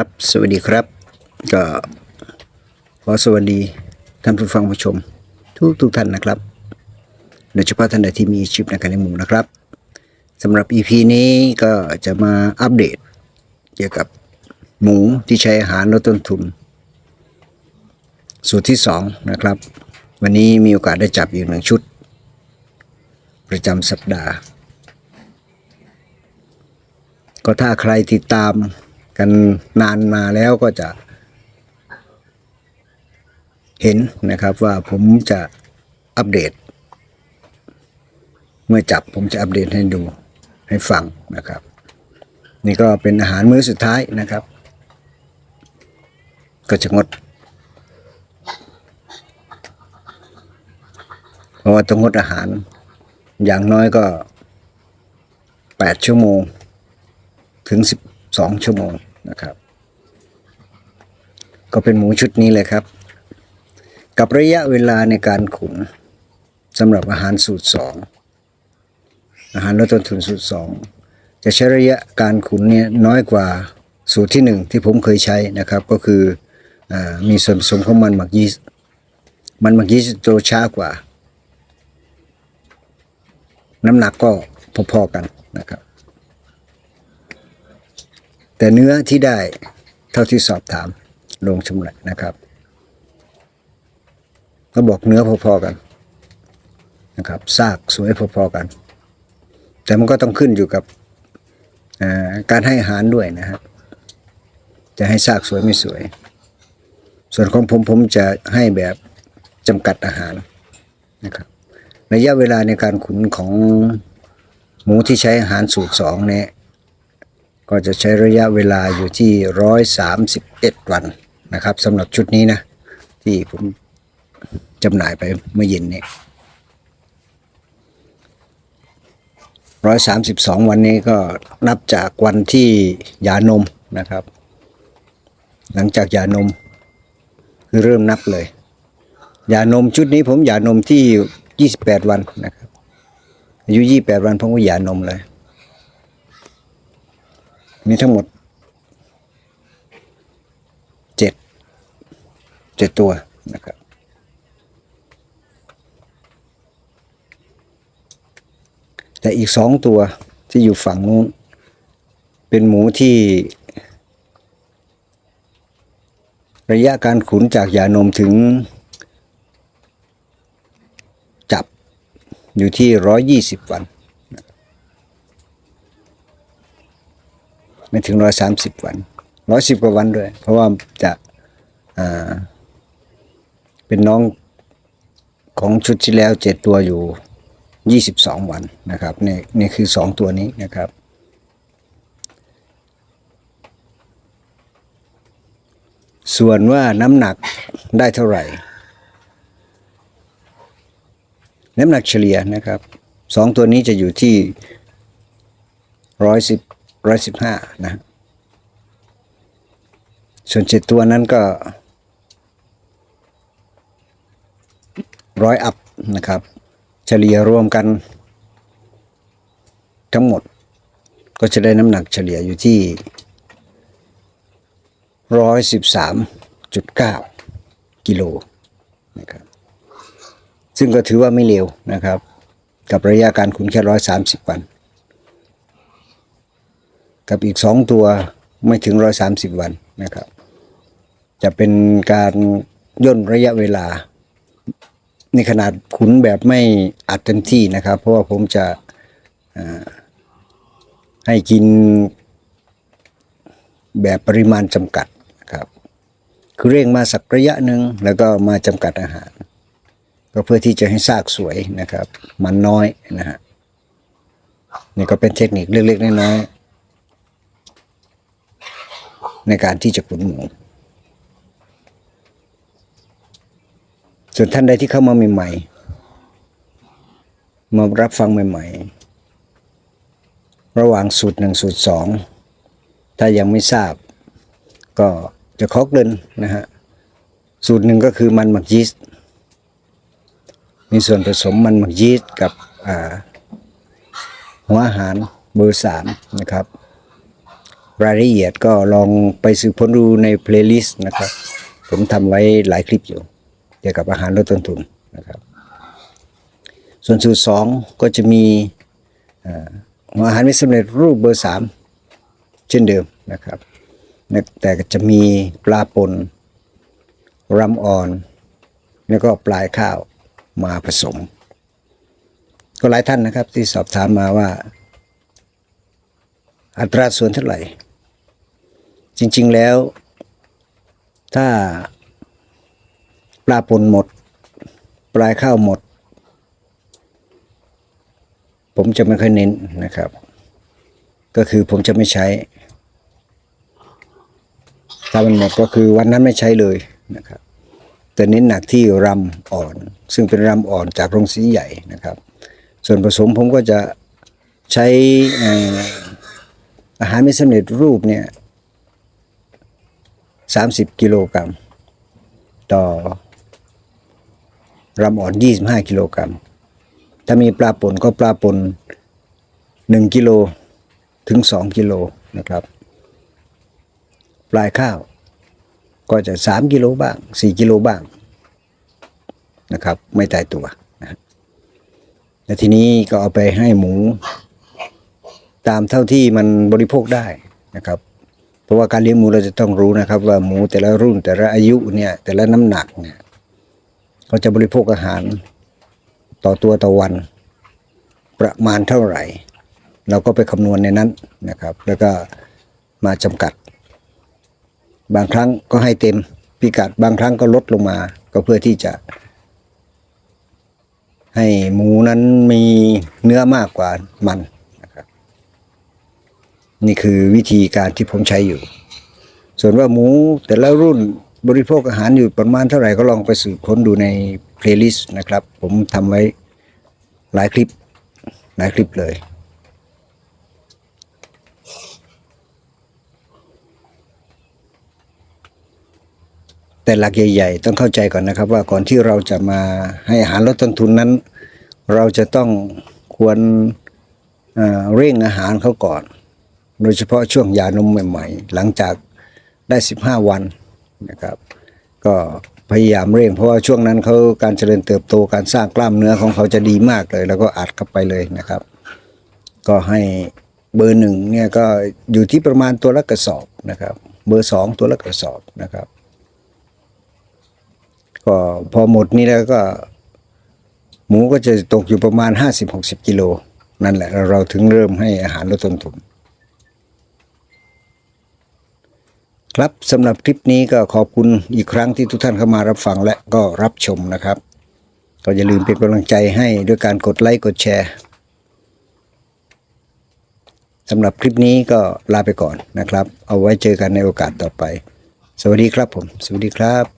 ครับ สวัสดีครับ ก็ขอสวัสดีท่านผู้ฟังผู้ชม ทุกทุกท่านนะครับ โดยเฉพาะท่านใดที่มีชิปในการเลี้ยงหมูนะครับสำหรับ EP นี้ก็จะมาอัปเดต เกี่ยวกับหมูที่ใช้อาหารลดต้นทุน สูตรที่ 2 นะครับ วันนี้มีโอกาสได้จับอยู่หนึ่งชุด ประจำสัปดาห์ ก็ถ้าใครติดตาม กันนานมาแล้วก็จะ เห็นนะครับว่าผมจะอัปเดต เมื่อจับผมจะอัปเดตให้ดูให้ฟังนะครับ นี่ก็เป็นอาหารมื้อสุดท้ายนะครับ ก็จะงดเพราะว่าต้องงดอาหาร อย่างน้อยก็ 8 ชั่วโมง ถึง 12ชั่วโมงนะครับ ก็เป็นหมูชุดนี้เลยครับ กับระยะเวลาในการขุนสำหรับอาหารสูตร 2 อาหารลดต้นทุนสูตร 2 จะใช้ระยะการขุนเนี่ยน้อยกว่าสูตรที่ 1 ที่ผมเคยใช้นะครับ ก็คืออมีส่วนผสมของมันหมักยีสต์มันหมักยีสต์โตช้ากว่า น้ำหนักก็พอๆกันนะครับ แต่เนื้อที่ได้เท่าที่สอบถามลงชำระนะครับก็บอกเนื้อพอๆกันนะครับซากสวยพอๆกัน แต่มันก็ต้องขึ้นอยู่กับาการให้อาหารด้วยนะครับ จะให้ซากสวยไม่สวย ส่วนของผมผมจะให้แบบจำกัดอาหารนะครับระยะเวลาในการขุนของหมูที่ใช้อาหารสูตรสองเนี่ย ก็จะใช้ระยะเวลาอยู่ที่ร้อยสามสิบเอ็ดวันนะครับสำหรับชุดนี้นะ ที่ผมจำหน่ายไปเมื่อเย็นนี้ร้อยสามสิบสองวันนี้ก็นับจากวันที่หยานมนะครับ หลังจากหยานม คือเริ่มนับเลยหยานมชุดนี้ผมหยานมที่ยี่สิบแปดวันนะครับอายุยี่แปดวันผมก็หยานมเลย มีทั้งหมดเจ็ดเจ็ดตัวนะครับแต่อีกสองตัวที่อยู่ฝั่งนู้น เป็นหมูที่ ระยะการขุนจากยานมถึง จับอยู่ที่ร้อยยี่สิบวัน ไม่ถึงร้อยสามสิบวันร้อยสิบกว่าวันด้วย เพราะว่าจะาเป็นน้องของชุดที่แล้วเจ็ดตัวอยู่ยี่สิบสองวันนะครับนี่นี่คือสองตัวนี้นะครับ ส่วนว่าน้ำหนักได้เท่าไหร่ น้ำหนักเฉลี่ยนะครับสองตัวนี้จะอยู่ที่ร้อยสิบ ร้อยสิบห้านะ ส่วนเจ็ดตัวนั้นก็ร้อยอัพนะครับ เฉลี่ยรวมกัน ทั้งหมด ก็จะได้น้ำหนักเฉลี่ยอยู่ที่ร้อยสิบสามจุดเก้ากิโลนะครับ ซึ่งก็ถือว่าไม่เร็วนะครับ กับระยะการขุนแค่ร้อยสามสิบวัน กับอีกสองตัวไม่ถึงร้อยสามสิบวันนะครับ จะเป็นการย่นระยะเวลาในขนาดขุนแบบไม่อัดเต็มที่นะครับ เพราะว่าผมจะให้กินแบบปริมาณจำกัดครับคือเร่งมาสักระยะหนึ่งแล้วก็มาจำกัดอาหาร ก็เพื่อที่จะให้ซากสวยนะครับ มันน้อยนะฮะนี่ก็เป็นเทคนิคเล็กๆน้อยๆ ในการที่จะขุนหมู ส่วนท่านใดที่เข้ามาใหม่ๆ มารับฟังใหม่ๆ ระหว่างสูตรหนึ่งสูตรสองถ้ายังไม่ทราบ ก็จะขอเกรินนะฮะ สูตรหนึ่งก็คือมันหมักยีสต์มีส่วนผสมมันหมักยีสต์กับหัวอาหารเบอร์สามนะครับ รายละเอียดก็ลองไปสืบค้นดูในเพลย์ลิสต์นะครับ ผมทำไว้หลายคลิปอยู่ เกี่ยวกับอาหารลดต้นทุนนะครับ ส่วนสูตรสองก็จะมีเอ่อหัวอาหารไม่สำเร็จรูปเบอร์สามเช่นเดิมนะครับ แต่จะมีปลาปนรำอ่อน แล้วก็ปลายข้าวมาผสม ก็หลายท่านนะครับที่สอบถามมาว่า อัตราส่วนเท่าไหร่ จริง ๆแล้ว ถ้าปลาปนหมด ปลายข้าวหมด ผมจะไม่ค่อยเน้นนะครับ ก็คือผมจะไม่ใช้ ถ้ามันหมดก็คือวันนั้นไม่ใช้เลยนะครับ แต่เน้นหนักที่รำอ่อน ซึ่งเป็นรำอ่อนจากโรงสีใหญ่นะครับ ส่วนผสมผมก็จะใช้ อาหารไม่สำเร็จรูปเนี่ยสามสิบกิโลกรัมต่อรำอ่อนยี่สิบห้ากิโลกรัมถ้ามีปลาป่นก็ปลาป่นหนึ่งกิโลถึงสองกิโลนะครับ ปลายข้าวก็จะสามกิโลบ้างสี่กิโลบ้างนะครับ ไม่ตายตัวนะแล้วทีนี้ก็เอาไปให้หมู ตามเท่าที่มันบริโภคได้นะครับ เพราะว่าการเลี้ยงหมูเราจะต้องรู้นะครับ ว่าหมูแต่ละรุ่นแต่ละอายุเนี่ย แต่ละน้ำหนักเนี่ยเขาจะบริโภคอาหารต่อตัวต่อวันประมาณเท่าไหร่ เราก็ไปคำนวณในนั้นนะครับ แล้วก็มาจำกัด บางครั้งก็ให้เต็มพิกัดบางครั้งก็ลดลงมา ก็เพื่อที่จะ ให้หมูนั้นมีเนื้อมากกว่ามัน นี่คือวิธีการที่ผมใช้อยู่ ส่วนว่าหมูแต่ละรุ่นบริโภคอาหารอยู่ประมาณเท่าไหร่ก็ลองไปสืบค้นดูในเพลย์ลิสต์นะครับ ผมทำไว้หลายคลิป หลายคลิปเลย แต่หลักใหญ่ ๆ ต้องเข้าใจก่อนนะครับ ว่าก่อนที่เราจะมาให้อาหารลดต้นทุนนั้น เราจะต้องควรเร่งอาหารเขาก่อน โดยเฉพาะช่วงยานมใหม่ ๆ หลังจากได้ 15 วันนะครับ ก็พยายามเร่ง เพราะว่าช่วงนั้นเขาการเจริญเติบโตการสร้างกล้ามเนื้อของเขาจะดีมากเลย แล้วก็อัดเข้าไปเลยนะครับ ก็ให้เบอร์หนึ่งเนี่ยก็อยู่ที่ประมาณตัวละกระสอบนะครับ เบอร์สองตัวละกระสอบนะครับก็พอหมดนี้แล้วก็ หมูก็จะตกอยู่ประมาณ 50-60 กิโล นั่นแหละเราเราถึงเริ่มให้อาหารลดต้นทุน ครับสำหรับคลิปนี้ก็ขอบคุณอีกครั้งที่ทุกท่านเข้ามารับฟังและก็รับชมนะครับ ก็อย่าลืมเป็นกำลังใจให้ด้วยการกดไลค์กดแชร์สำหรับคลิปนี้ก็ลาไปก่อนนะครับ เอาไว้เจอกันในโอกาสต่อไป สวัสดีครับผม สวัสดีครับ